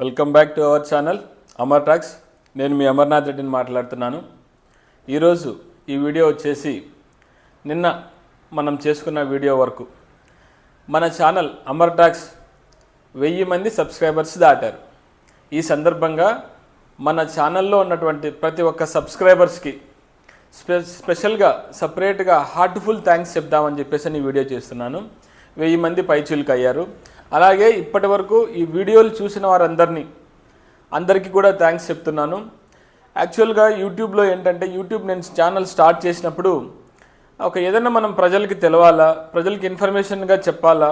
Welcome back to our channel Amar talks. నేను మీ అమర్నాథ్ రెడ్డిని మాట్లాడుతున్నాను. ఈరోజు ఈ వీడియో వచ్చేసి నిన్న మనం చేసుకున్న వీడియో వరకు మన ఛానల్ అమర్ టాక్స్ వెయ్యి మంది సబ్స్క్రైబర్స్ దాటారు. ఈ సందర్భంగా మన ఛానల్లో ఉన్నటువంటి ప్రతి ఒక్క సబ్స్క్రైబర్స్కి స్పె స్పెషల్గా సపరేట్గా హార్ట్ఫుల్ థ్యాంక్స్ చెప్దామని చెప్పేసి నేను వీడియో చేస్తున్నాను. వెయ్యి మంది పైచులకు అయ్యారు అలాగే ఇప్పటి వరకు ఈ వీడియోలు చూసిన వారందరినీ అందరికీ కూడా థ్యాంక్స్ చెప్తున్నాను. యాక్చువల్గా యూట్యూబ్లో ఏంటంటే యూట్యూబ్ నేను ఛానల్ స్టార్ట్ చేసినప్పుడు ఒక ఏదైనా మనం ప్రజలకి తెలవాలా ప్రజలకి ఇన్ఫర్మేషన్గా చెప్పాలా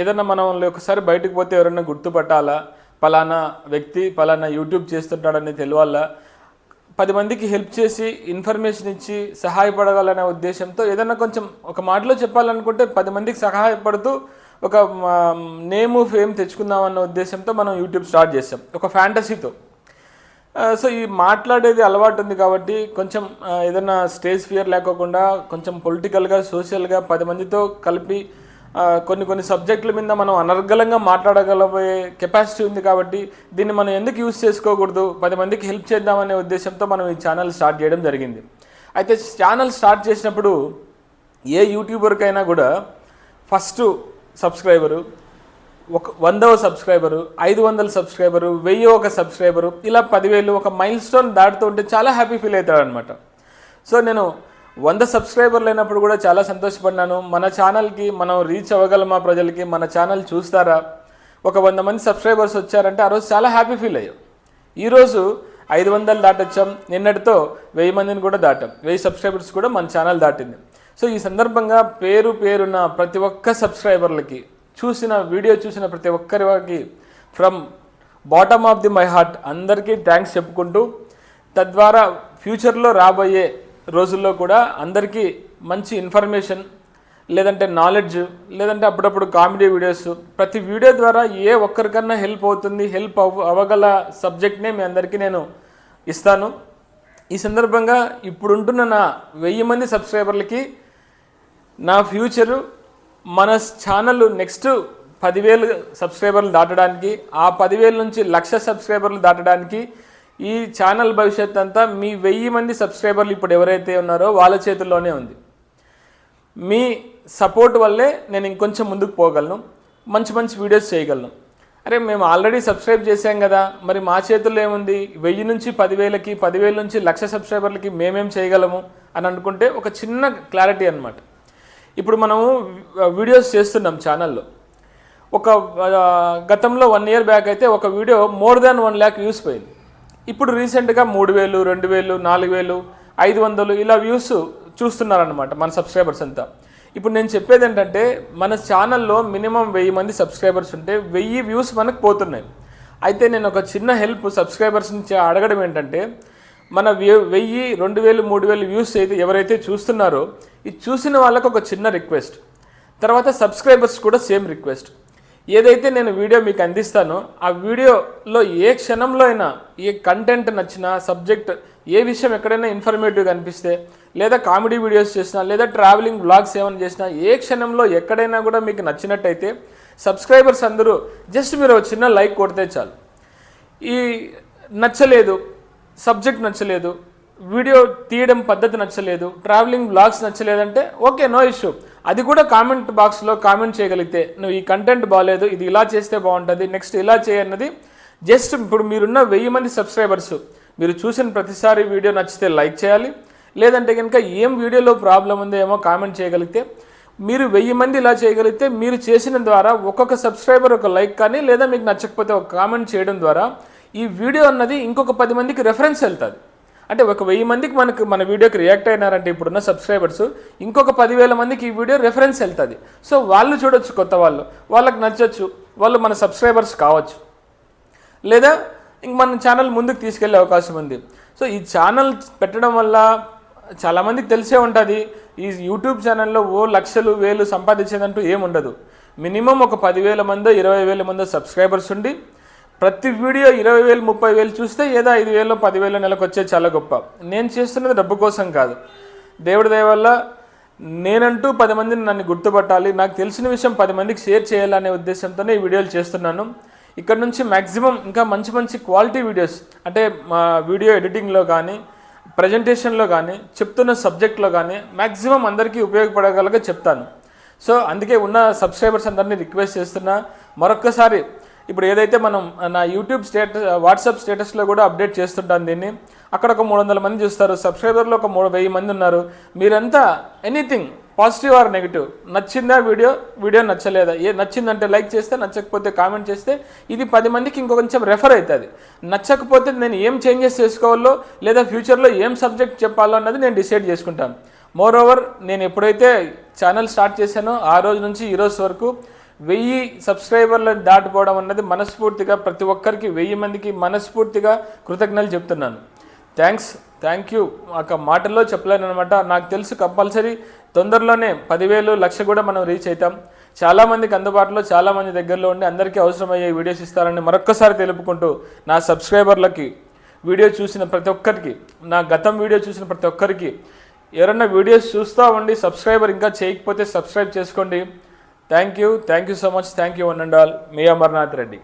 ఏదైనా మనం ఒకసారి బయటకు పోతే ఎవరైనా గుర్తుపట్టాలా పలానా వ్యక్తి పలానా యూట్యూబ్ చేస్తుంటాడని తెలియాలా పది మందికి హెల్ప్ చేసి ఇన్ఫర్మేషన్ ఇచ్చి సహాయపడగలనే ఉద్దేశంతో ఏదైనా కొంచెం ఒక మాటలో చెప్పాలనుకుంటే పది మందికి సహాయపడుతూ ఒక నేమ్ ఫేమ్ తెచ్చుకుందామన్న ఉద్దేశంతో మనం యూట్యూబ్ స్టార్ట్ చేసాం ఒక ఫ్యాంటసీతో. సో ఈ మాట్లాడేది అలవాటు ఉంది కాబట్టి కొంచెం ఏదైనా స్టేజ్ ఫియర్ లేకోకుండా కొంచెం పొలిటికల్గా సోషల్గా పది మందితో కలిపి కొన్ని కొన్ని సబ్జెక్టుల మీద మనం అనర్గళంగా మాట్లాడగలబోయే కెపాసిటీ ఉంది కాబట్టి దీన్ని మనం ఎందుకు యూజ్ చేసుకోకూడదు? పది మందికి హెల్ప్ చేద్దామనే ఉద్దేశంతో మనం ఈ ఛానల్ స్టార్ట్ చేయడం జరిగింది. అయితే ఛానల్ స్టార్ట్ చేసినప్పుడు ఏ యూట్యూబర్కైనా కూడా ఫస్ట్ సబ్స్క్రైబరు ఒక వందవ సబ్స్క్రైబరు ఐదు వందల సబ్స్క్రైబరు వెయ్యి ఒక సబ్స్క్రైబరు ఇలా పదివేలు ఒక మైల్ స్టోన్ దాటుతూ ఉంటే చాలా హ్యాపీ ఫీల్ అవుతాడనమాట సో నేను వంద సబ్స్క్రైబర్లు అయినప్పుడు కూడా చాలా సంతోషపడినాను మన ఛానల్కి మనం రీచ్ అవ్వగలమా ప్రజలకి? మన ఛానల్ చూస్తారా? ఒక వంద మంది సబ్స్క్రైబర్స్ వచ్చారంటే ఆ రోజు చాలా హ్యాపీ ఫీల్ అయ్యాం. ఈరోజు ఐదు వందలు దాటొచ్చాం. నిన్నటితో వెయ్యి మందిని కూడా దాటాం. వెయ్యి సబ్స్క్రైబర్స్ కూడా మన ఛానల్ దాటింది. సో ఈ సందర్భంగా పేరు పేరున్న ప్రతి ఒక్క సబ్స్క్రైబర్లకి చూసిన వీడియో చూసిన ప్రతి ఒక్కరికి from bottom of the my heart అందరికీ థ్యాంక్స్ చెప్పుకుంటూ తద్వారా ఫ్యూచర్లో రాబోయే రోజుల్లో కూడా అందరికీ మంచి ఇన్ఫర్మేషన్ లేదంటే నాలెడ్జ్ లేదంటే అప్పుడప్పుడు కామెడీ వీడియోస్ ప్రతి వీడియో ద్వారా ఏ ఒక్కరికన్నా హెల్ప్ అవుతుంది హెల్ప్ అవ అవగల సబ్జెక్ట్నే మీ అందరికీ నేను ఇస్తాను. ఈ సందర్భంగా ఇప్పుడుంటున్న నా వెయ్యి మంది సబ్స్క్రైబర్లకి నా ఫ్యూచరు మన ఛానల్ నెక్స్ట్ పదివేలు సబ్స్క్రైబర్లు దాటడానికి ఆ పదివేల నుంచి లక్ష సబ్స్క్రైబర్లు దాటడానికి ఈ ఛానల్ భవిష్యత్ అంతా మీ వెయ్యి మంది సబ్స్క్రైబర్లు ఇప్పుడు ఎవరైతే ఉన్నారో వాళ్ళ చేతుల్లోనే ఉంది. మీ సపోర్ట్ వల్లే నేను ఇంకొంచెం ముందుకు పోగలను మంచి మంచి వీడియోస్ చేయగలను. అరే మేము ఆల్రెడీ సబ్స్క్రైబ్ చేసాం కదా మరి మా చేతుల్లో ఏముంది? వెయ్యి నుంచి పదివేలకి పదివేల నుంచి లక్ష సబ్స్క్రైబర్లకి మేమేం చేయగలము? అని అనుకుంటే ఒక చిన్న క్లారిటీ అనమాట ఇప్పుడు మనము వీడియోస్ చేస్తున్నాం ఛానల్లో ఒక గతంలో వన్ ఇయర్ బ్యాక్ అయితే ఒక video more than one lakh views పోయింది. ఇప్పుడు రీసెంట్గా మూడు వేలు రెండు వేలు నాలుగు వేలు ఐదు వందలు ఇలా వ్యూస్ చూస్తున్నారనమాట మన సబ్స్క్రైబర్స్ అంతా. ఇప్పుడు నేను చెప్పేది ఏంటంటే మన ఛానల్లో మినిమం వెయ్యి మంది సబ్స్క్రైబర్స్ ఉంటే వెయ్యి వ్యూస్ మనకు పోతున్నాయి. అయితే నేను ఒక చిన్న హెల్ప్ సబ్స్క్రైబర్స్ నుంచి అడగడం ఏంటంటే మన వ్య- వెయ్యి రెండు వేలు మూడు వేలు వ్యూస్ అయితే ఎవరైతే చూస్తున్నారో ఇది చూసిన వాళ్ళకు ఒక చిన్న రిక్వెస్ట్ తర్వాత సబ్స్క్రైబర్స్ కూడా సేమ్ రిక్వెస్ట్ ఏదైతే నేను వీడియో మీకు అందిస్తానో ఆ వీడియోలో ఏ క్షణంలో అయినా ఏ కంటెంట్ నచ్చినా సబ్జెక్ట్ ఏ విషయం ఎక్కడైనా ఇన్ఫర్మేటివ్గా అనిపిస్తే లేదా కామెడీ వీడియోస్ చేసినా లేదా ట్రావెలింగ్ బ్లాగ్స్ ఏమైనా చేసినా ఏ క్షణంలో ఎక్కడైనా కూడా మీకు నచ్చినట్టయితే సబ్స్క్రైబర్స్ అందరూ జస్ట్ మీరు ఒక చిన్న లైక్ కొడితే చాలు. ఈ నచ్చలేదు సబ్జెక్ట్ నచ్చలేదు వీడియో తీయడం పద్ధతి నచ్చలేదు ట్రావెలింగ్ బ్లాగ్స్ నచ్చలేదంటే ఓకే నో ఇష్యూ. అది కూడా కామెంట్ బాక్స్లో కామెంట్ చేయగలిగితే నువ్వు ఈ కంటెంట్ బాగాలేదు ఇది ఇలా చేస్తే బాగుంటుంది నెక్స్ట్ ఇలా చేయన్నది జస్ట్ ఇప్పుడు మీరున్న వెయ్యి మంది సబ్స్క్రైబర్స్. మీరు చూసిన ప్రతిసారి వీడియో నచ్చితే లైక్ చేయాలి లేదంటే కనుక ఏం వీడియోలో ప్రాబ్లం ఉందో ఏమో కామెంట్ చేయగలిగితే మీరు వెయ్యి మంది ఇలా చేయగలిగితే మీరు చేసిన ద్వారా ఒక్కొక్క సబ్స్క్రైబర్ ఒక లైక్ కానీ లేదా మీకు నచ్చకపోతే ఒక కామెంట్ చేయడం ద్వారా ఈ వీడియో అన్నది ఇంకొక పది మందికి రెఫరెన్స్ వెళ్తుంది. అంటే ఒక వెయ్యి మందికి మనకు మన వీడియోకి రియాక్ట్ అయినారంటే ఇప్పుడున్న సబ్స్క్రైబర్స్ ఇంకొక పదివేల మందికి ఈ వీడియో రెఫరెన్స్ వెళ్తుంది. సో వాళ్ళు చూడొచ్చు కొత్త వాళ్ళు. వాళ్ళకి నచ్చొచ్చు. వాళ్ళు మన సబ్స్క్రైబర్స్ కావచ్చు. లేదా ఇంక మన ఛానల్ ముందుకు తీసుకెళ్ళే అవకాశం ఉంది. సో ఈ ఛానల్ పెట్టడం వల్ల చాలామందికి తెలిసే ఉంటుంది. ఈ యూట్యూబ్ ఛానల్లో ఓ లక్షలు వేలు సంపాదించేదంటూ ఏముండదు. మినిమం ఒక పదివేల మందో ఇరవై వేల మందో సబ్స్క్రైబర్స్ ఉండి ప్రతి వీడియో ఇరవై వేలు ముప్పై వేలు చూస్తే ఏదో ఐదు వేలు పదివేలు నెలకు వచ్చే చాలా గొప్ప. నేను చేస్తున్నది డబ్బు కోసం కాదు. దేవుడి దయ వల్ల నేనంటూ పది మందిని నన్ను గుర్తుపట్టాలి. నాకు తెలిసిన విషయం పది మందికి షేర్ చేయాలనే ఉద్దేశంతోనే ఈ వీడియోలు చేస్తున్నాను. ఇక్కడ నుంచి మ్యాక్సిమం ఇంకా మంచి మంచి క్వాలిటీ వీడియోస్ అంటే మా వీడియో ఎడిటింగ్లో కానీ ప్రజెంటేషన్లో కానీ చెప్తున్న సబ్జెక్ట్లో కానీ మ్యాక్సిమం అందరికీ ఉపయోగపడగలగా చెప్తాను. సో అందుకే ఉన్న సబ్స్క్రైబర్స్ అందరినీ రిక్వెస్ట్ చేస్తున్నా. మరొక్కసారి ఇప్పుడు ఏదైతే మనం నా యూట్యూబ్ స్టేటస్ వాట్సాప్ స్టేటస్లో కూడా అప్డేట్ చేస్తుంటాను దీన్ని. అక్కడ ఒక మూడు వందల మంది చూస్తారు సబ్స్క్రైబర్లో ఒక మూడు వెయ్యి మంది ఉన్నారు. మీరంతా ఎనీథింగ్ పాజిటివ్ ఆర్ నెగిటివ్ నచ్చిందా వీడియో? వీడియో నచ్చలేదా? ఏ నచ్చిందంటే లైక్ చేస్తే నచ్చకపోతే కామెంట్ చేస్తే ఇది పది మందికి ఇంకో కొంచెం రెఫర్ అవుతుంది. నచ్చకపోతే నేను ఏం చేంజెస్ చేసుకోవాలో లేదా ఫ్యూచర్లో ఏం సబ్జెక్ట్ చెప్పాలో అన్నది నేను డిసైడ్ చేసుకుంటాను. మోర్ ఓవర్ నేను ఎప్పుడైతే ఛానల్ స్టార్ట్ చేశానో ఆ రోజు నుంచి ఈ రోజు వరకు వెయ్యి సబ్స్క్రైబర్లను దాటిపోవడం అన్నది మనస్ఫూర్తిగా ప్రతి ఒక్కరికి వెయ్యి మందికి మనస్ఫూర్తిగా కృతజ్ఞతలు చెప్తున్నాను. థ్యాంక్స్. Thank you. ఒక మాటల్లో చెప్పలేను అనమాట నాకు తెలుసు కంపల్సరీ తొందరలోనే పదివేలు లక్ష కూడా మనం రీచ్ అవుతాం చాలామందికి అందుబాటులో చాలామంది దగ్గరలో ఉండి అందరికీ అవసరమయ్యే వీడియోస్ ఇస్తారని మరొక్కసారి తెలుపుకుంటూ నా సబ్స్క్రైబర్లకి వీడియో చూసిన ప్రతి ఒక్కరికి నా గతం వీడియో చూసిన ప్రతి ఒక్కరికి ఎవరన్నా వీడియోస్ చూస్తూ ఉండి సబ్స్క్రైబర్ ఇంకా చేయకపోతే సబ్స్క్రైబ్ చేసుకోండి. Thank you thank you so much thank you one and all me Amarnath Reddy